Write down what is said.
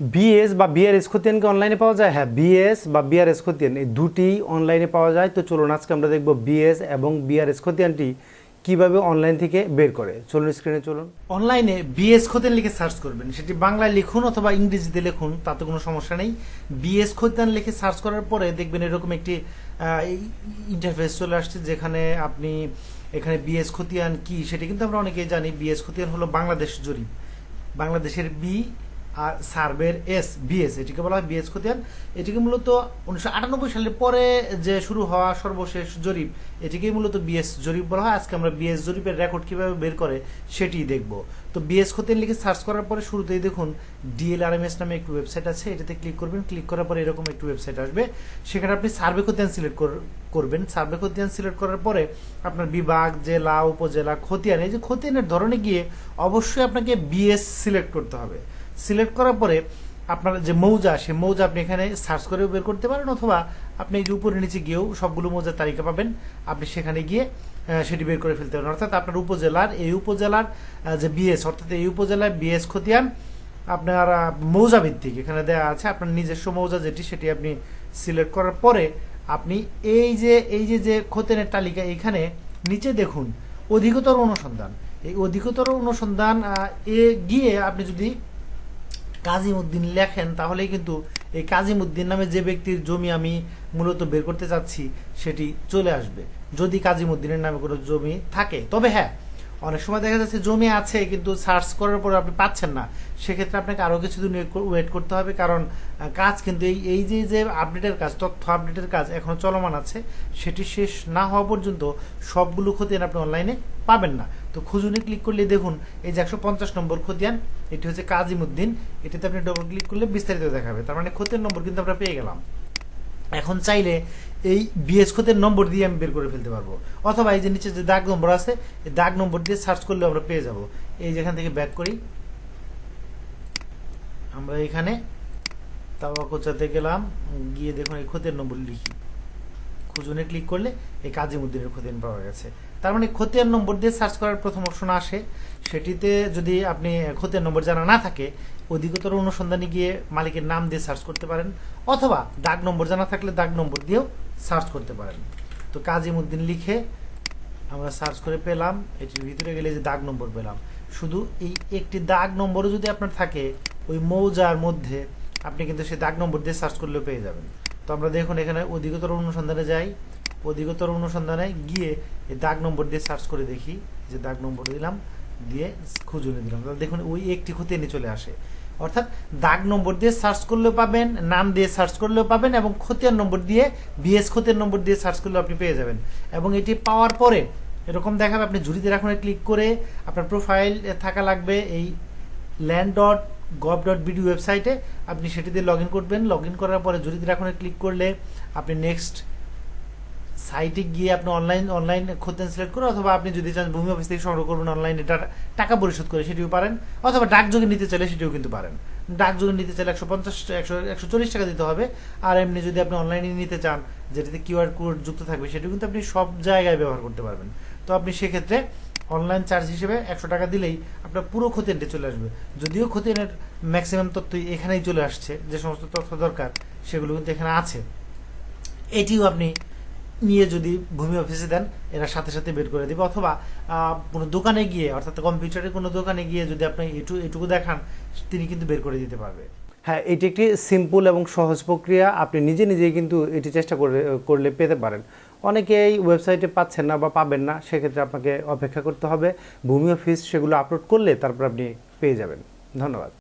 BS বা BRS খতিয়ানকে অনলাইনে পাওয়া যায়? হ্যাঁ বিএস বা বিআরএস খতিয়ান, এই দুটি অনলাইনে পাওয়া যায়। তো চলুন, আজকে আমরা দেখব বিএস এবং বিআরএস খতিয়ানটি কীভাবে অনলাইন থেকে বের করে। চলুন স্ক্রিনে চলুন। অনলাইনে বিএস খতিয়ান লিখে সার্চ করবেন। সেটি বাংলায় লিখুন অথবা ইংরেজিতে লিখুন, তাতে কোনো সমস্যা নেই। বিএস খতিয়ান লিখে সার্চ করার পরে দেখবেন এরকম একটি ইন্টারফেস চলে আসছে, যেখানে আপনি এখানে বিএস খতিয়ান কি, সেটি কিন্তু আমরা অনেকেই জানি। বিএস খতিয়ান হলো বাংলাদেশ জরিপ। বাংলাদেশের বি আর সার্ভের এস, বিএস, এটিকে বলা হয় বিএস খতিয়ান। এটিকে মূলত উনিশশো আটানব্বই সালের পরে যে শুরু হওয়া সর্বশেষ জরিপ, এটিকেই মূলত বিএস জরিপ বলা হয়। আজকে আমরা বিএস জরিপের রেকর্ড কীভাবে বের করে সেটি দেখব। তো বিএস খতিয়ান লিখে সার্চ করার পরে শুরুতেই দেখুন ডিএলআরএমএস নামে একটি ওয়েবসাইট আছে। এটাতে ক্লিক করবেন। ক্লিক করার পরে এরকম একটি ওয়েবসাইট আসবে। সেখানে আপনি সার্ভে খতিয়ান সিলেক্ট করবেন। সার্ভে খতিয়ান সিলেক্ট করার পরে আপনার বিভাগ, জেলা, উপজেলা, খতিয়ান, এই যে খতিয়ানের ধরনে গিয়ে অবশ্যই আপনাকে বিএস সিলেক্ট করতে হবে। সিলেক্ট করার পরে আপনার যে মৌজা সে মৌজা আপনি এখানে সার্চ করেও বের করতে পারেন অথবা আপনি এই যে উপরে নিচে গিয়েও সবগুলো মৌজার তালিকা পাবেন। আপনি সেখানে গিয়ে সেটি বের করে ফেলতে পারেন। অর্থাৎ আপনার উপজেলার, এই উপজেলার যে বিএস অর্থাৎ এই উপজেলার বিএস খতিয়ান আপনার মৌজা ভিত্তিক এখানে দেওয়া আছে আপনার নিজস্ব মৌজা যেটি, সেটি আপনি সিলেক্ট করার পরে আপনি এই যে এই যে যে খতিয়ানের তালিকা এখানে নিচে দেখুন, অধিকতর অনুসন্ধান। এই অধিকতর অনুসন্ধান এ গিয়ে আপনি যদি কাজিমুদ্দিন লেখেন, তাহলেই কিন্তু এই কাজিমুদ্দিন নামে যে ব্যক্তির জমি আমি মূলত বের করতে চাচ্ছি, সেটি চলে আসবে। যদি কাজিমুদ্দিনের নামে কোনো জমি থাকে। তবে হ্যাঁ অনেক সময় দেখা যাচ্ছে জমি আছে, কিন্তু সার্চ করার পরে আপনি পাচ্ছেন না। সেক্ষেত্রে আপনাকে আরও কিছুদিন ওয়েট করতে হবে, কারণ কাজ কিন্তু এই এই যে যে আপডেটের কাজ, তথ্য আপডেটের কাজ এখনও চলমান আছে, সেটি শেষ না হওয়া পর্যন্ত সবগুলো খতিয়ান আপনি অনলাইনে পাবেন না। তো খুঁজুনি ক্লিক করলে দেখুন, এই যে একশো পঞ্চাশ নম্বর খতিয়ান, এটি হচ্ছে কাজিমুদ্দিন। এটিতে আপনি ডবল ক্লিক করলে বিস্তারিত দেখাবে। তার মানে খতিয়ান নম্বর কিন্তু আমরা পেয়ে গেলাম। এখন চাইলে এই বিএস খতের নম্বর দিয়ে আমি বের করে ফেলতে পারব। অথবা এই যে নিচে যে দাগ নম্বর আছে, এই দাগ নম্বর দিয়ে সার্চ করলে আমরা পেয়ে যাব। এই যেখান থেকে ব্যাক করি। আমরা এখানে তাওয়াকোচাতে গেলাম। গিয়ে দেখুন এই খতের নম্বর লিখি। খুঁজুনে ক্লিক করলে এই কাজিমুদ্দিনের খতিয়ান পাওয়া গেছে। তার মানে খতিয়ান নম্বর দিয়ে সার্চ করার প্রথম অপশন আসে। সেটিতে যদি আপনি খতিয়ান নম্বর জানা না থাকে, অধিকতর অনুসন্ধানে গিয়ে মালিকের নাম দিয়ে সার্চ করতে পারেন, অথবা দাগ নম্বর জানা থাকলে দাগ নম্বর দিয়েও সার্চ করতে পারেন। তো কাজিমুদ্দিন লিখে আমরা সার্চ করে পেলাম, এটির ভিতরে গেলে যে দাগ নম্বর পেলাম। শুধু এই একটি দাগ নম্বরও যদি আপনার থাকে, ওই মৌজার মধ্যে আপনি কিন্তু সেই দাগ নম্বর দিয়ে সার্চ করলেও পেয়ে যাবেন। তো আমরা দেখুন এখানে অধিকতর অনুসন্ধানে যাই। অধিকতর অনুসন্ধানে গিয়ে এই দাগ নম্বর দিয়ে সার্চ করে দেখি। যে দাগ নম্বর দিলাম, দিয়ে খুঁজুনে দিলাম তাহলে দেখুন ওই একটি খতিয়ানি চলে আসে। অর্থাৎ দাগ নম্বর দিয়ে সার্চ করলেও পাবেন, নাম দিয়ে সার্চ করলেও পাবেন এবং খতিয়ান নম্বর দিয়ে বিএস খতিয়ান নম্বর দিয়ে সার্চ করলেও আপনি পেয়ে যাবেন। এবং এটি পাওয়ার পরে এরকম দেখাবে, আপনি ঝুড়িতে রাখুন ক্লিক করে আপনার প্রোফাইল থাকা লাগবে এই land dot gov dot BD ওয়েবসাইটে আপনি সেটিতে লগ ইন করবেন। লগ ইন করার পরে ঝুড়িতে রাখুন ক্লিক করলে আপনি নেক্সট সাইটে গিয়ে আপনি অনলাইন অনলাইন খতিয়ান সিলেক্ট করে অথবা আপনি যদি চান ভূমি অফিস থেকে সংগ্রহ করবেন অনলাইনে টাকা পরিশোধ করে সেটিও পারেন অথবা ডাকযোগে নিতে চাইলে সেটিও কিন্তু পারেন। ডাকযোগে নিতে চাইলে একশো পঞ্চাশ, একশো একশো চল্লিশ টাকা দিতে হবে। আর এমনি যদি আপনি অনলাইনে নিতে চান, যেটাতে কিউআর কোড যুক্ত থাকবে, সেটিও কিন্তু আপনি সব জায়গায় ব্যবহার করতে পারবেন। তো আপনি সেক্ষেত্রে অনলাইন চার্জ হিসেবে একশো টাকা দিলেই আপনার পুরো খতিয়ানটি চলে আসবে। যদিও খতিয়ানের ম্যাক্সিমাম তথ্য এখানেই চলে আসছে, যে সমস্ত তথ্য দরকার, সেগুলো কিন্তু এখানে আছে। এটিও আপনি নিয়ে যদি ভূমি অফিসে দেন, এরা সাথে সাথে বের করে দেবে। অথবা কোনো দোকানে গিয়ে, অর্থাৎ কম্পিউটারের কোনো দোকানে গিয়ে যদি আপনি এটু, এটুকু দেখান, তিনি কিন্তু বের করে দিতে পারবে। হ্যাঁ এটি একটি সিম্পল এবং সহজ প্রক্রিয়া। আপনি নিজে নিজেই কিন্তু এটি চেষ্টা করে, করলে পেতে পারেন। অনেকে এই ওয়েবসাইটে পাচ্ছেন না বা পাবেন না, সেক্ষেত্রে আপনাকে অপেক্ষা করতে হবে। ভূমি অফিস সেগুলো আপলোড করলে তারপর আপনি পেয়ে যাবেন। ধন্যবাদ।